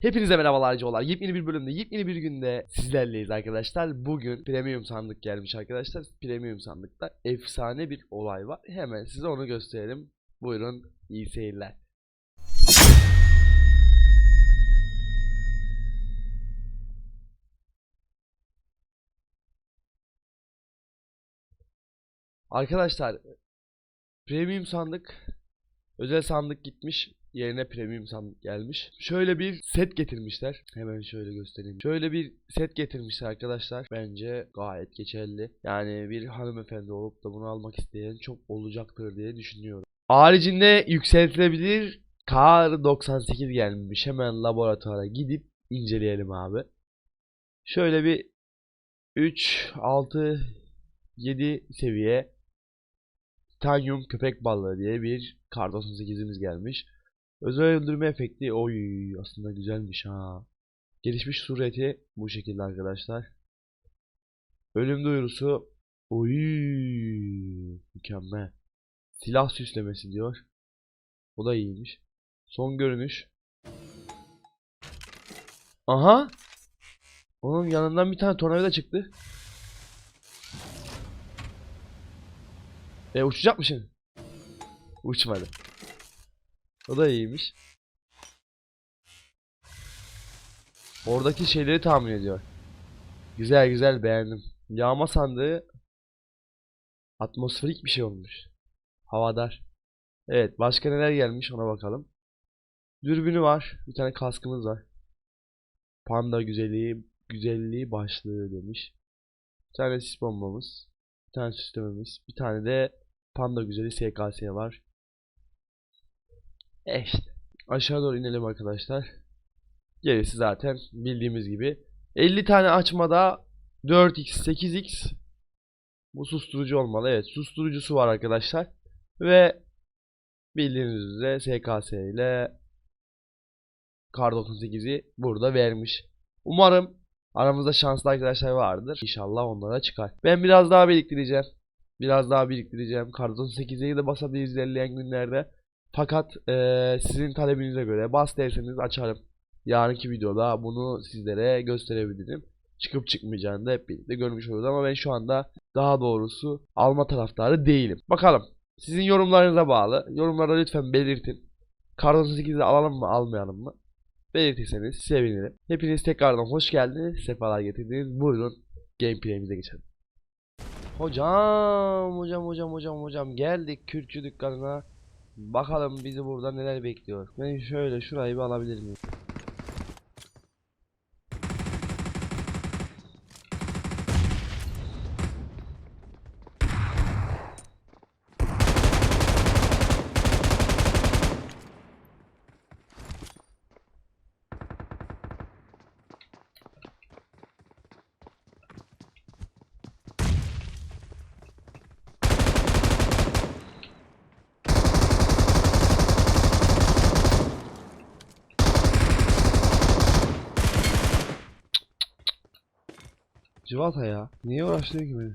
Hepinize merhabalar Coğlar. Yepyeni bir bölümde, yepyeni bir günde sizlerleyiz arkadaşlar. Bugün premium sandık gelmiş arkadaşlar. Premium sandıkta efsane bir olay var. Hemen size onu gösterelim. Buyurun, iyi seyirler. Arkadaşlar, premium sandık, özel sandık gitmiş. Yerine premium sandık gelmiş. Şöyle bir set getirmişler. Hemen şöyle göstereyim. Şöyle bir set getirmişler arkadaşlar. Bence gayet geçerli. Yani bir hanımefendi olup da bunu almak isteyen çok olacaktır diye düşünüyorum. Haricinde yükseltilebilir Kar 98 gelmiş. Hemen laboratuvara gidip inceleyelim abi. Şöyle bir 3, 6, 7 seviye Titanium köpek balığı diye bir Kar 98'imiz gelmiş. Özel öldürme efekti oy aslında güzelmiş ha. Gelişmiş sureti bu şekilde arkadaşlar. Ölüm duyurusu oy mükemmel. Silah süslemesi diyor. O da iyiymiş. Son görünüş. Aha. Onun yanından bir tane tornavida çıktı. E uçacak mı şimdi? Uçmadı. O da iyiymiş. Oradaki şeyleri tahmin ediyor. Güzel güzel beğendim. Yağma sandığı atmosferik bir şey olmuş. Havadar. Evet başka neler gelmiş ona bakalım. Dürbünü var. Bir tane kaskımız var. Panda güzelliği güzelliği başlığı demiş. Bir tane sis bombamız. Tane süslememiz. Bir tane de panda güzeli SKS var. E işte. Aşağı doğru inelim arkadaşlar. Gerisi zaten bildiğimiz gibi. 50 tane açmada 4x 8x bu susturucu olmalı. Evet susturucusu var arkadaşlar. Ve bildiğiniz üzere SKS ile Kar 98'i burada vermiş. Umarım aramızda şanslı arkadaşlar vardır. İnşallah onlara çıkar. Ben biraz daha biriktireceğim. Biraz daha biriktireceğim. Kar 98'e de basabiliriz ilerleyen günlerde. Fakat eee, sizin talebinize göre bas derseniz açarım. Yarınki videoda bunu sizlere gösterebilirim. Çıkıp çıkmayacağını da hep birlikte görmüş oluruz ama ben şu anda daha doğrusu alma taraftarı değilim. Bakalım. Sizin yorumlarınıza bağlı. Yorumlarda lütfen belirtin. Kar 98'i alalım mı almayalım mı? Belirtirseniz sevinirim. Hepiniz tekrardan hoş geldiniz. Sefalar getirdiniz. Buyurun gameplay'imize geçelim. Hocam, hocam, hocam, hocam, hocam geldik Kürtçü dükkanına. Bakalım bizi burada neler bekliyor. Ben şöyle şurayı bir alabilir miyim? Civata ya. Niye uğraştırıyor ki beni?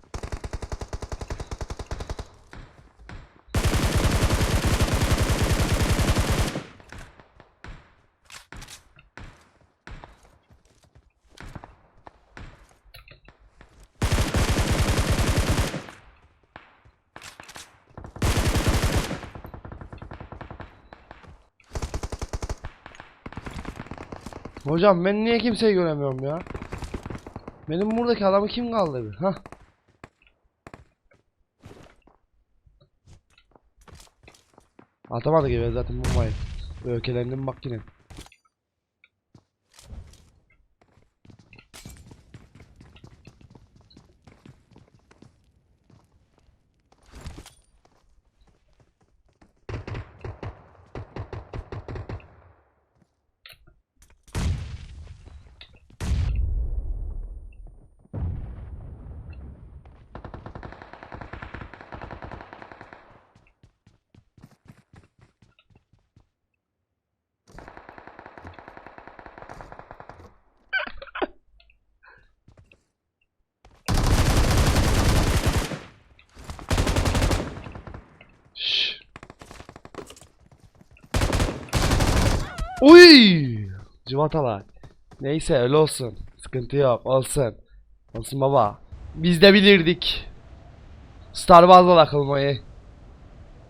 Hocam ben niye kimseyi göremiyorum ya? Benim buradaki adamı kim kaldırdı? Ha? Atamadı gibi zaten bombayı. Ökelendim bak yine. Uy! civatalar. Neyse öyle olsun. Sıkıntı yok olsun. Olsun baba. Biz de bilirdik. Star Wars'la takılmayı.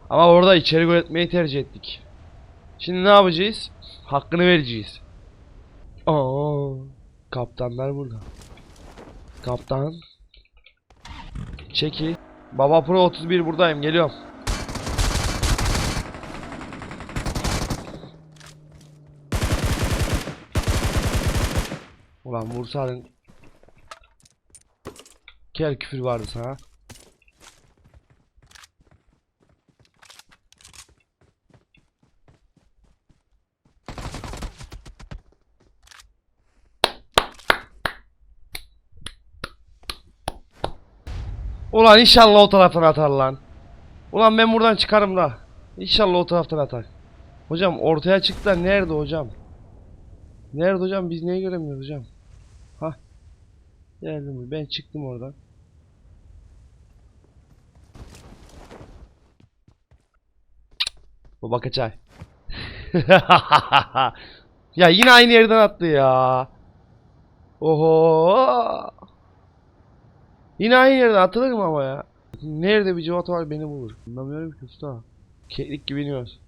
Ama orada içerik üretmeyi tercih ettik. Şimdi ne yapacağız? Hakkını vereceğiz. Aa, kaptanlar burada. Kaptan. Çeki. Baba Pro 31 buradayım geliyorum. Ulan vursaydın. Kel küfür vardı sana. Ulan inşallah o taraftan atar lan. Ulan ben buradan çıkarım da. İnşallah o taraftan atar. Hocam ortaya çıktı da nerede hocam? Nerede hocam? Biz neyi göremiyoruz hocam? Geldim. Ben çıktım oradan. Baba kaçay. ya yine aynı yerden attı ya. Oho. Yine aynı yerden atılır mı ama ya? Nerede bir civata var beni bulur. Anlamıyorum ki usta. Keklik gibi iniyoruz.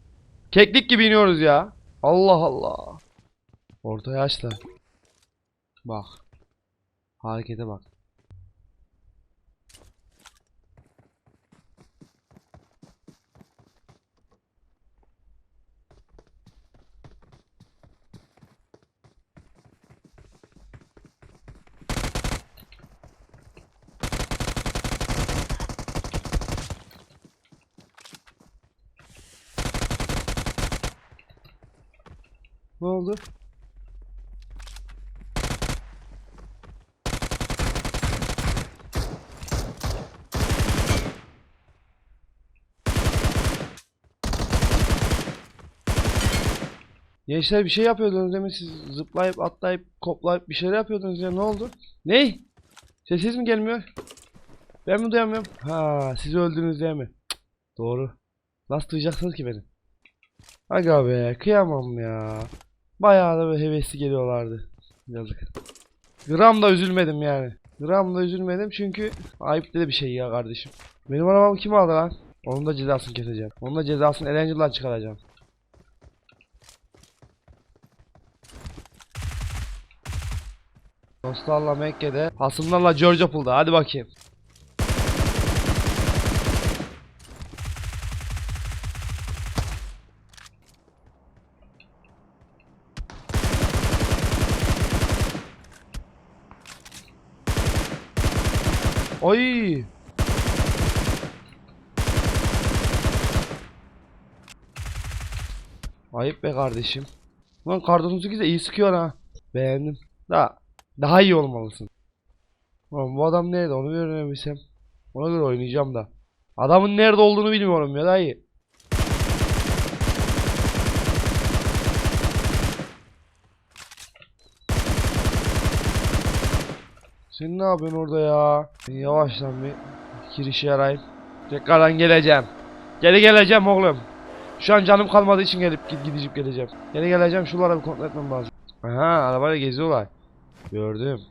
Keklik gibi iniyoruz ya. Allah Allah. Ortaya aç da. Bak. Harekete bak. Ne oldu? Gençler bir şey yapıyordunuz mi? Siz zıplayıp atlayıp koplayıp bir şeyler yapıyordunuz ya ne oldu? Ney? Sessiz mi gelmiyor? Ben mi duyamıyorum? Ha siz öldünüz değil mi? Cık, doğru. Nasıl duyacaksınız ki beni? Aga be kıyamam ya. Bayağı da böyle hevesli geliyorlardı. Yazık. Gram da üzülmedim yani. Gram da üzülmedim çünkü ayıp dedi bir şey ya kardeşim. Benim arabamı kim aldı lan? Onun da cezasını keseceğim. Onun da cezasını Erangel'dan çıkaracağım. Dostlarla Mekke'de, hasımlarla George Apple'da. Hadi bakayım. Oy! Ayıp be kardeşim. Lan Kar de iyi sıkıyor ha. Beğendim. Daha daha iyi olmalısın. Lan bu adam nerede onu bir öğrenebilsem. Ona göre oynayacağım da. Adamın nerede olduğunu bilmiyorum ya dayı. Sen ne yapıyorsun orada ya? Yavaşlan bir girişe yarayım. Tekrardan geleceğim. Geri geleceğim oğlum. Şu an canım kalmadığı için gelip gid gidip geleceğim. Geri geleceğim şuraları bir kontrol etmem lazım. Aha arabayla geziyorlar. Gördüm.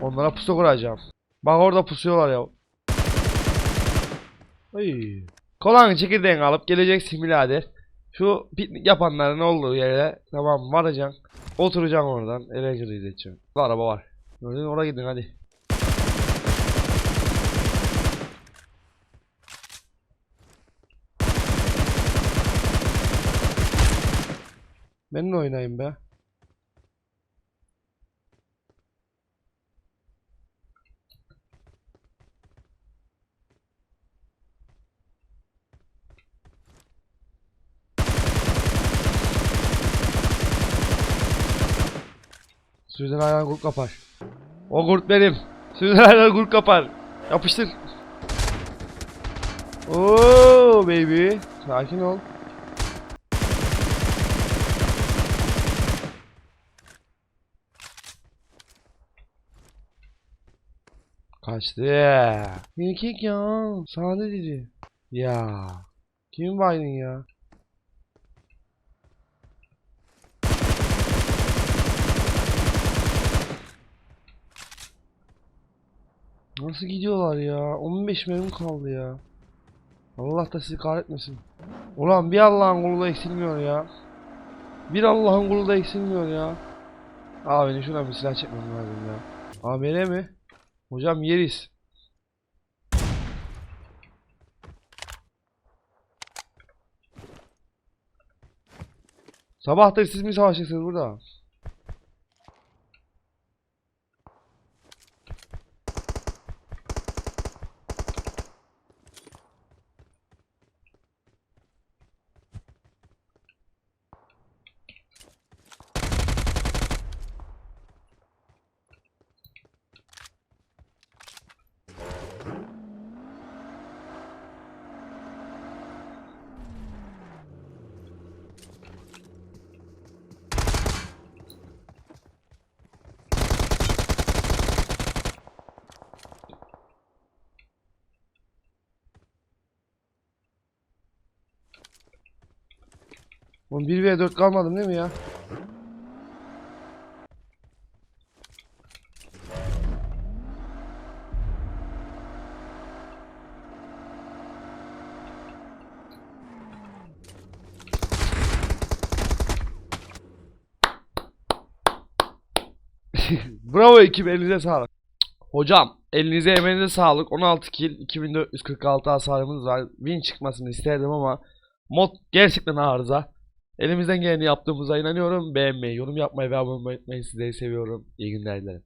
Onlara pusu kuracağım. Bak orada pusuyorlar ya. Ay. Kolanın çekirdeğini alıp geleceksin birader. Şu piknik yapanların olduğu yere tamam varacaksın. Oturacaksın oradan. Eğlenceli izleyeceğim. Araba var. Gördün oraya gidin hadi. Benimle oynayın be. Sürüden ayağın kurt kapar. O kurt benim. Sürüden ayağın kurt kapar. Yapıştır. Oo baby. Sakin ol. Kaçtı. Erkek ya. Sade dedi. Ya. Kim Biden ya? Nasıl gidiyorlar ya? 15 mermi kaldı ya. Allah da sizi kahretmesin. Ulan bir Allah'ın kulu da eksilmiyor ya. Bir Allah'ın kulu da eksilmiyor ya. Abi benim şuna bir silah çekmem lazım ya. AMR mi? Hocam yeriz. Sabahtır siz mi savaşacaksınız burada? Oğlum 1v4 kalmadım değil mi ya? Bravo ekip elinize sağlık. Hocam elinize emeğinize sağlık. 16 kill 2446 hasarımız var. Win çıkmasını isterdim ama mod gerçekten arıza. Elimizden geleni yaptığımıza inanıyorum. Beğenmeyi, yorum yapmayı ve abone olmayı unutmayın. Sizleri seviyorum. İyi günler dilerim.